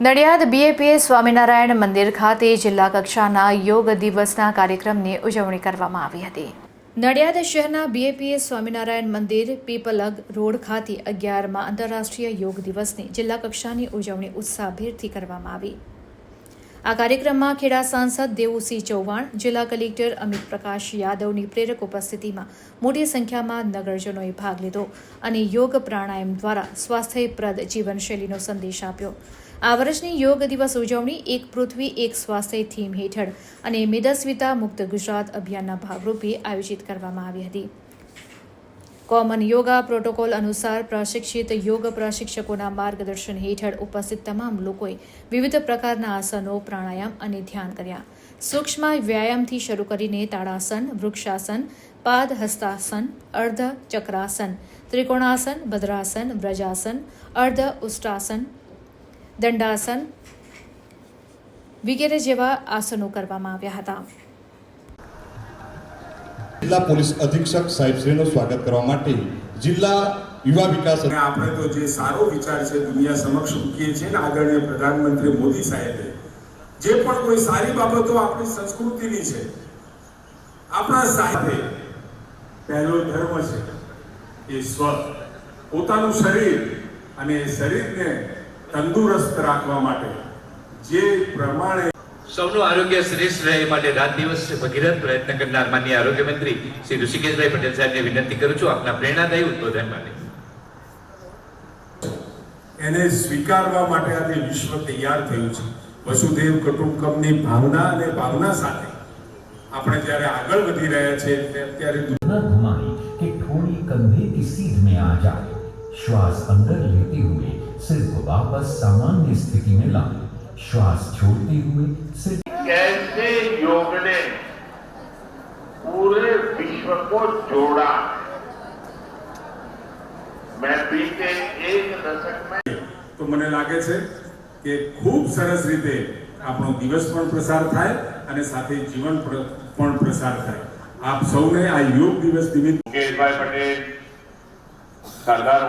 નડિયાદ બીએપીએ સ્વામિનારાયણ મંદિર ખાતે જિલ્લા કક્ષાના યોગ દિવસના કાર્યક્રમની ઉજવણી કરવામાં આવી હતી. નડિયાદ શહેરના બીએપીએ સ્વામિનારાયણ મંદિર, પીપલગ રોડ ખાતે અગિયારમાં આંતરરાષ્ટ્રીય યોગ દિવસની જિલ્લા કક્ષાની ઉજવણી ઉત્સાહભેરથી કરવામાં આવી. આ કાર્યક્રમમાં ખેડા સાંસદ દેવુસિંહ ચૌહાણ, જિલ્લા કલેક્ટર અમિત પ્રકાશ યાદવની પ્રેરક ઉપસ્થિતિમાં મોટી સંખ્યામાં નગરજનોએ ભાગ લીધો અને યોગ પ્રાણાયામ દ્વારા સ્વાસ્થ્યપ્રદ જીવનશૈલીનો સંદેશ આપ્યો. આ વર્ષની યોગ દિવસ ઉજવણી એક પૃથ્વી, એક સ્વાસ્થ્ય થીમ હેઠળ અને મેદસ્વિતા મુક્ત ગુજરાત અભિયાનના ભાગરૂપે આયોજિત કરવામાં આવી હતી. કોમન યોગા પ્રોટોકોલ અનુસાર પ્રશિક્ષિત યોગ પ્રશિક્ષકોના માર્ગદર્શન હેઠળ ઉપસ્થિત તમામ લોકોએ વિવિધ પ્રકારના આસનો, પ્રાણાયામ અને ધ્યાન કર્યા. સૂક્ષ્મ વ્યાયામથી શરૂ કરીને તાળાસન, વૃક્ષાસન પાદ હસ્તાસન અર્ધ ચક્રાસન ત્રિકોણાસન, ભદ્રાસન, વ્રજાસન અર્ધ ઉષ્ટાસન દંડાસન વગેરે જેવા આસનો કરવામાં આવ્યા હતા. જિલ્લા પોલીસ અધિક્ષક સાહેબશ્રીનું સ્વાગત કરવા માટે જિલ્લા યુવા વિકાસ આપણે તો જે સારો વિચાર છે દુનિયા સમક્ષ મૂકીએ છીએ ને આદરણીય પ્રધાનમંત્રી મોદી સાહેબે જે પણ કોઈ સારી બાબતો આપણી સંસ્કૃતિની છે આપણા સાથે પહેલો ધર્મ છે એ સ્વ પોતાનું શરીર અને એ શરીરને તંદુરસ્ત રાખવા માટે. જે પ્રમાણે સૌનું આરોગ્ય શ્રેષ્ઠ રહે માટે રાત દિવસ ભગીરથ પ્રયત્ન કરનાર માન્ય આરોગ્ય મંત્રી શ્રી ઋષિકેશભાઈ પટેલ સાહેબને વિનંતી કરું છું આપના પ્રેરણાદાયી ઉદ્બોધન માટે. એને સ્વીકારવા માટે આજે વિશ્વ તૈયાર થયું છે. વસુદેવ કુટુંબકમની ભાવના અને ભાવના સાથે આપણે જ્યારે આગળ વધી રહ્યા છે ત્યારે કે થોડી કંધે કી સીધ આ જાય. શ્વાસ અંદર લેતી હુએ वापस सामान्य स्थिति में लाएं श्वास छोड़ते हुए सिर कैसे योग ने पूरे विश्व को जोड़ा मैं बीते एक दशक में તો મને લાગે છે કે ખૂબ સરસ રીતે આપણો દિવસ પણ પ્રસાર થાય અને સાથે જીવન પ્ર- પણ પ્રસાર થાય આપ સૌને આ યોગ દિવસ નિમિત્તે मुकेश भाई पटेल सरदार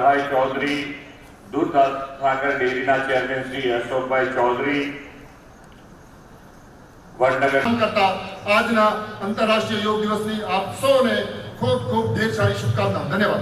दूध सागर डेरी चेरमेन श्री अशोक भाई चौधरी करता आज ना अंतरराष्ट्रीय योग दिवस आप सौ ने खूब खूब ढेर सारी शुभकामना धन्यवाद।